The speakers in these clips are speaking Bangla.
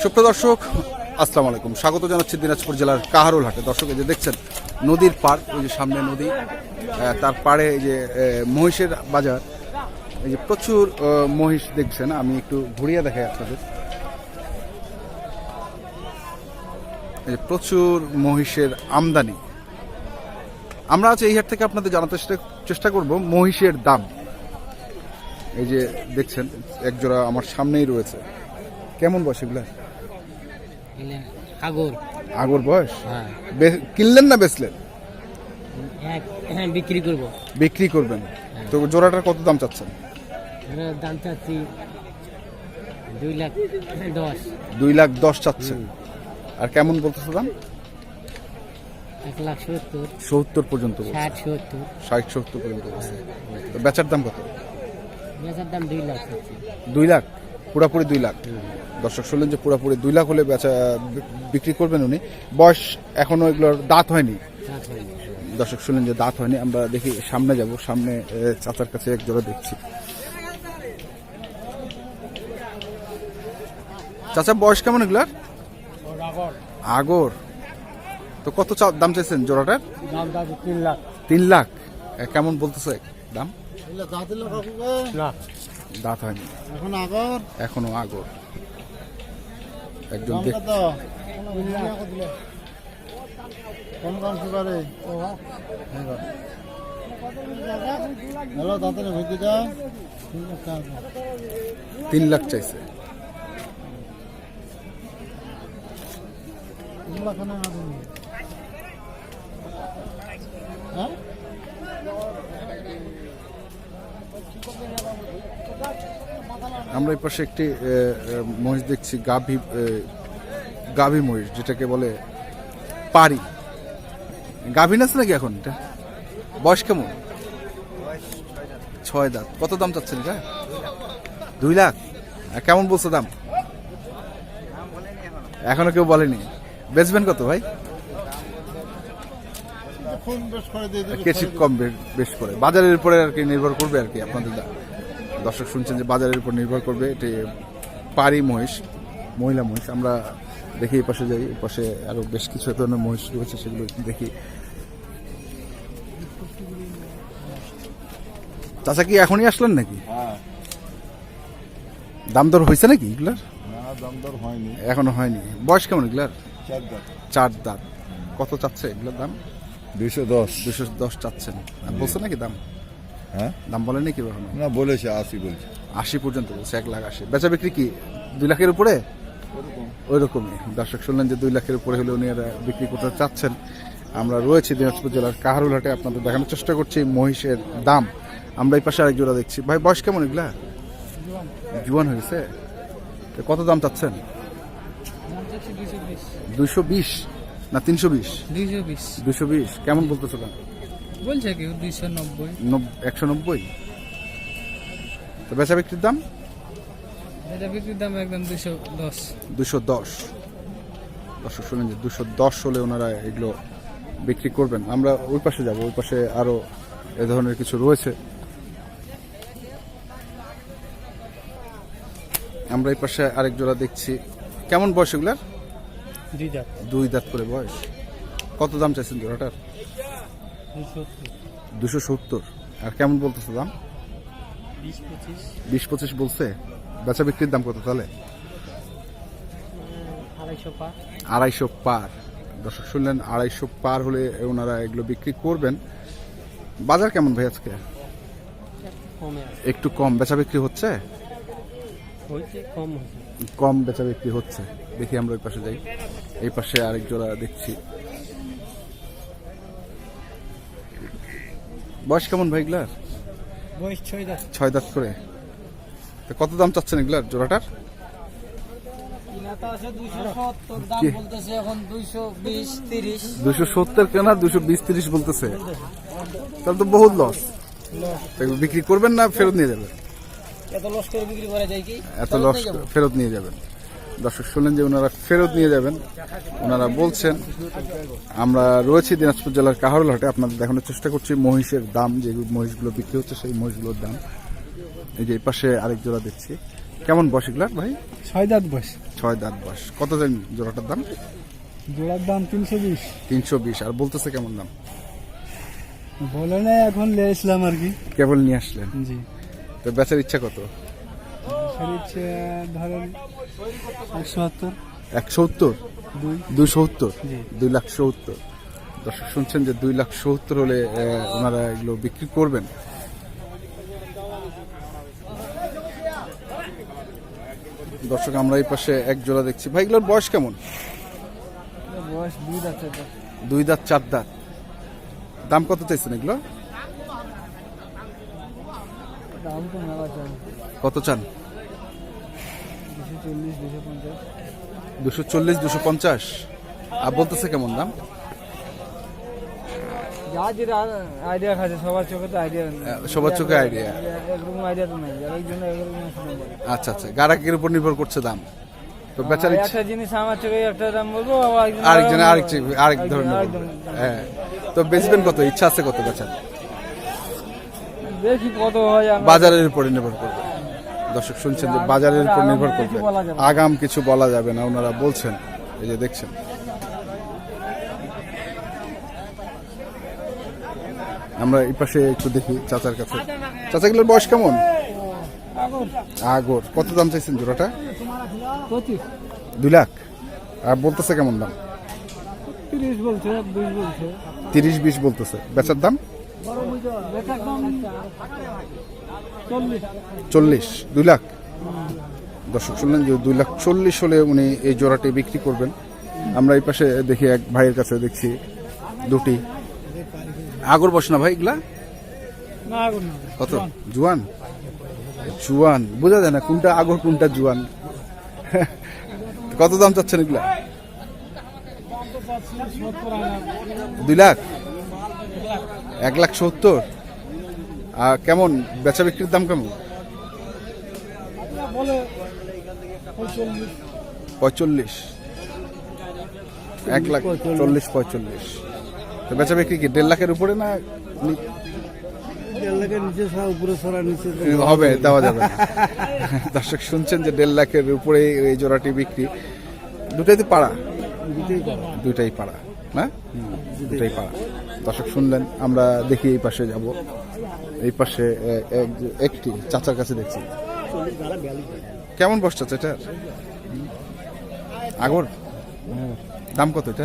সুপ্রদর্শক আসসালামু আলাইকুম। স্বাগত জানাচ্ছি দিনাজপুর জেলার কাহারুল হাটে। দর্শক যে দেখছেন, নদীর পার ওই যে সামনে নদী তার পাড়ে এই যে মহিষের বাজার। এই যে প্রচুর মহিষ দেখছেন, আমি একটু ঘুরিয়ে দেখাই আপনাদের। এই যে প্রচুর মহিষের আমদানি। আমরা আজ এই হাট থেকে আপনাদের জানাতে চেষ্টা- করব মহিষের দাম। এই যে দেখছেন, একজোড়া আমার সামনেই রয়েছে। কেমন বয়স এগুলা আগর। আগর বয়স? হ্যাঁ। কিনলেন না বেচলেন? এক হ্যাঁ বিক্রি করব। বিক্রি করবেন। তো জোড়াটার কত দাম চাচ্ছেন? দাম চাচ্ছি দুই লাখ দশ। দুই লাখ দশ চাচ্ছেন। আর কেমন বলতেছে দাম? এক লাখ সত্তর। সত্তর পর্যন্ত। ষাট সত্তর। ষাট সত্তর পর্যন্ত তো বেচার দাম কত? বেচার দাম দুই লাখ দুই লাখ? পুরাপুরি দুই লাখ। দর্শক শুনলেন যে পুরাপুরি দুই লাখ হলে বেচা বিক্রি করবেন উনি। বয়স এখনও এগুলোর দাঁত হয়নি। দর্শক শুনলেন যে দাঁত হয়নি আমরা দেখি সামনে যাব সামনে চাচার কাছে এক জোড়া দেখছি। চাচা বয়স কেমন এগুলার? আগর। তো কত চা- দাম চাইছেন জোড়াটার? দাম দাম তিন লাখ। তিন লাখ। কেমন বলতেছে দাম? না। দাঁত হয়নি এখন আগর? এখনও আগর। একজন তিন লাখ চাইছে। হ্যাঁ? আমরা এই পাশে একটি মহিষ দেখছি গাভী গাভী মহিষ যেটাকে বলে পারি গাভী নাচ নাকি এখন এটা? বয়স কেমন? ছয় দাঁত। কত দাম চাচ্ছেন এটা? দুই লাখ? কেমন বলছো দাম? এখনও কেউ বলেনি। বেচবেন কত ভাই? কিছু কম বেশ করে। বাজারের উপরে আর কি নির্ভর করবে আর কি আপনাদের দা- দর্শক শুনছেন যে বাজারের উপর নির্ভর করবে এটি পারি মহিষ মহিলা মহিষ। আমরা দেখি এই পাশে যাই এই পাশে আরও বেশ কিছু ধরনের মহিষ রয়েছে সেগুলো দেখি। চাচা কি এখনই আসলেন নাকি? হ্যাঁ। দাম দর হয়েছে নাকি এগুলার? এখনও হয়নি। বয়স কেমন এগুলার? চার দাঁত। কত চাচ্ছে এগুলোর দাম? দুইশো দশ। দুশো দশ চাচ্ছেন। বলছে নাকি দাম? হ্যাঁ? দাম বলেন নাকি এখনও না বলেছে আশি বলছে। আশি পর্যন্ত বলছে এক লাখ আশি। বেচা বিক্রি কি? দুই লাখের উপরে? ওই রকমই দর্শক শুনলেন যে দুই লাখের উপরে হলে উনি এরা বিক্রি করতে চাচ্ছেন। আমরা রয়েছি দিনাজপুর জেলার কাহারুল হাটে আপনাদের দেখানোর চেষ্টা করছি মহিষের দাম। আমরা এই পাশে আরেক জোড়া দেখছি। ভাই বয়স কেমন এগুলা? জুয়ান হয়েছে? তো কত দাম চাচ্ছেন? দুইশো বিশ না তিনশো বিশ? দুইশো বিশ। দুইশো বিশ। কেমন বলতেছো দাম? বলছে কেউ দুইশো নব্বই। একশো নব্বই? তো বেচা বিক্রির দাম? এটা বিক্রির দাম একদম দশ। দুশো দশ। দর্শক শুনেন যে দুশো দশ হলে ওনারা এগুলো বিক্রি করবেন। আমরা ওই পাশে যাব ওই পাশে আরও এ ধরনের কিছু রয়েছে। আমরা এই পাশে আরেক জোড়া দেখছি। কেমন বয়স এগুলার? দুই দাঁত করে বয়স। কত দাম চাইছেন জোড়াটার? দুশো সত্তর। আর কেমন বলতেছে দাম? বিশ পঁচিশ। বলছে? বেচা বিক্রির দাম কত তাহলে? আড়াইশো পার। দর্শক শুনলেন আড়াইশো পার হলে ওনারা এগুলো বিক্রি করবেন। বাজার কেমন ভাই আজকে? একটু কম। বেচা বিক্রি হচ্ছে? কম বেচা বিক্রি হচ্ছে। দেখি আমরা ওই পাশে যাই। এই পাশে আরেক জোড়া দেখছি। বয়স কেমন ভাই এগুলার? বয়স ছয় দাঁত। করে। তো কত দাম চাচ্ছেন এগুলার জোড়াটার? দুশো সত্তর কেনা দুশো বিশ তিরিশ বলতেছে? তাহলে তো বহুত লস বিক্রি করবেন না ফেরত নিয়ে যাবেন? এত লস করে বিক্রি করা যায় কি? এত লস ফেরত নিয়ে যাবেন। দর্শক শুনলেন যে ওনারা ফেরত নিয়ে যাবেন। ওনারা বলছেন আমরা রয়েছি দিনাজপুর জেলার কাহারুল হাটে। আপনাদের দেখানোর চেষ্টা করছি মহিষের দাম যে মহিষগুলো বিক্রি হচ্ছে সেই মহিষগুলোর দাম। এই যে এই পাশে আরেক জোড়া দেখছি। কেমন বয়স এগুলা ভাই? ছয় দাঁত বয়স। ছয় দাঁত বয়স। কত দেন জোড়াটার দাম? জোড়ার দাম তিনশো বিশ। তিনশো বিশ। আর বলতেছে কেমন দাম? বলে না এখন লে ইসলাম আর কি। কেবল নিয়ে আসলেন। জি। তো বেচার ইচ্ছা কত? ধরেন একশো সত্তর। দুই। সত্তর? দুই লাখ সত্তর। দর্শক শুনছেন যে দুই লাখ সত্তর হলে ওনারা এগুলো বিক্রি করবেন। দর্শক আমরা এই পাশে এক জোড়া দেখছি। ভাই এগুলোর বয়স কেমন? বয়স দুই দাঁত দুই দাঁত চার দাঁত। দাম কত চাইছেন এগুলো? কত চান? দুশো চল্লিশ দুশো পঞ্চাশ। আর বলতেছে কেমন দাম? আইডিয়া খাচ্ছে সবার চোখে তো আইডিয়া সবার চোখে। একরকম আইডিয়া তো নাই আচ্ছা আচ্ছা উপর নির্ভর করছে দাম। তো বেচার ইচ্ছা একটা জিনিস আমার চোখে একটা দাম বলব আরেকজন আরেক আরেক ধরনের। হ্যাঁ তো বেচবেন কত? ইচ্ছা আছে কত বেচার? দেখি কত হয় বাজারের উপরে নির্ভর করবে। দর্শক শুনছেন যে বাজারের উপর নির্ভর করবে। আগাম কিছু বলা যাবে না ওনারা বলছেন এই যে দেখছেন। আমরা এই পাশে একটু দেখি চাচার কাছে। চাচাগুলোর বয়স কেমন? আগর। কত দাম চাইছেন জোড়াটা? দুই লাখ। আর বলতেছে কেমন দাম? তিরিশ বিশ বলতেছে। বেচার দাম চল্লিশ। দুই লাখ। দর্শক শুনলেন যে দুই লাখ চল্লিশ হলে উনি এই জোড়াটি বিক্রি করবেন। আমরা এই পাশে দেখি এক ভাইয়ের কাছে দেখছি দুটি। আগর বস না ভাই এগুলা? কত? জুয়ান? জুয়ান। বোঝা যায় না কোনটা আগর কোনটা জুয়ান। কত দাম চাচ্ছেন এগুলা? দুই লাখ? এক লাখ সত্তর। আর কেমন? বেচা বিক্রির দাম কেমন? পঁয়তাল্লিশ এক লাখ চল্লিশ পঁয়তাল্লিশ তো বেচা বিক্রি কি দেড় লাখের উপরে না হবে দেওয়া যাবে দর্শক শুনছেন যে দেড় লাখের উপরে এই জোড়াটি বিক্রি। দুটাই তো পাড়া। দুটাই পাড়া। না? দুটাই পাড়া। দর্শক শুনলেন আমরা দেখি এই পাশে যাব। এই পাশে একটি চাচার কাছে দেখছি। কেমন বস চাচা এটার? আগর? দাম কত এটা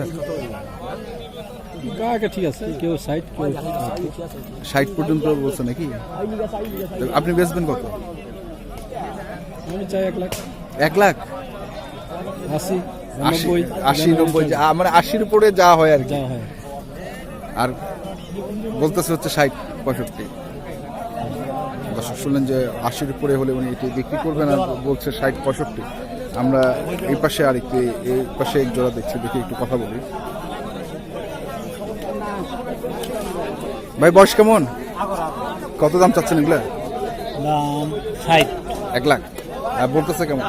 ঠিক আছে কেউ ষাট পর্যন্ত বলছে নাকি? আপনি বেচবেন কত? আমি চাই এক লাখ। এক লাখ? আশি আশি নব্বই মানে আশির উপরে যা হয় আর কি। হয়। আর বলতেছে হচ্ছে ষাট পঁয়ষট্টি। শুনলেন যে আশির উপরে হলে উনি এটি বিক্রি করবেন আর বলছে ষাট পঁয়ষট্টি। আমরা এই পাশে আর একটি এই পাশে এক জোড়া দেখছি দেখি একটু কথা বলি। ভাই বয়স কেমন? কত দাম চাচ্ছেন এগুলা? এক লাখ। আর বলতেছে কেমন?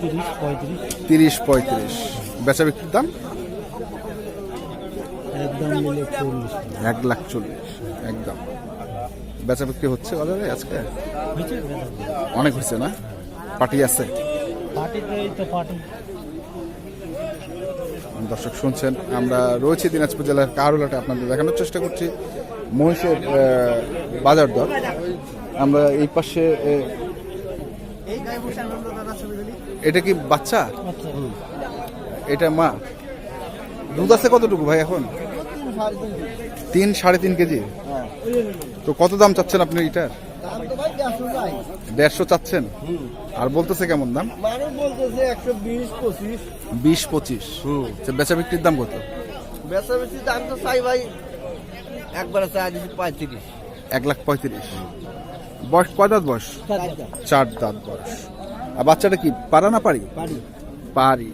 তিরিশ পঁয়ত্রিশ। তিরিশ বেচা বিক্রির দাম? একদম এক লাখ চল্লিশ একদম। বেচা বিক্রি হচ্ছে বাজারে আজকে? অনেক হয়েছে না? পার্টি আছে? দর্শক শুনছেন আমরা রয়েছি দিনাজপুর জেলার কারুলাটে। আপনাদের দেখানোর চেষ্টা করছি মহিষের বাজার দর। আমরা এই পাশে এটা কি বাচ্চা? এটা মা? দুধ আছে কতটুকু ভাই এখন? তিন সাড়ে তিন কেজি। তো কত দাম চাচ্ছেন আপনি এটার? দেড়শো চাচ্ছেন? আর বলতেছে কেমন দাম? বিশ পঁচিশ। আচ্ছা, বেচা বিক্রির দাম কত? বেচা বেশি দাম তো চাই ভাই একবারে চাই পঁয়ত্রিশ এক লাখ পঁয়ত্রিশ। বয়স কয় দাঁত বয়স? চার দাঁত বয়স। আর বাচ্চাটা কি পারা না পারি পারি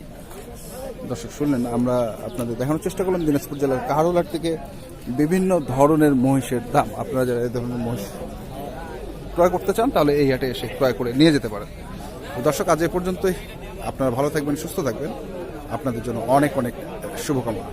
দর্শক শুনলেন আমরা আপনাদের দেখানোর চেষ্টা করলাম দিনাজপুর জেলার কাহারোলার থেকে বিভিন্ন ধরনের মহিষের দাম। আপনারা যারা এই ধরনের মহিষ ক্রয় করতে চান, তাহলে এই হাটে এসে ক্রয় করে নিয়ে যেতে পারেন। দর্শক, আজ এ পর্যন্তই। আপনারা ভালো থাকবেন, সুস্থ থাকবেন। আপনাদের জন্য অনেক অনেক শুভকামনা।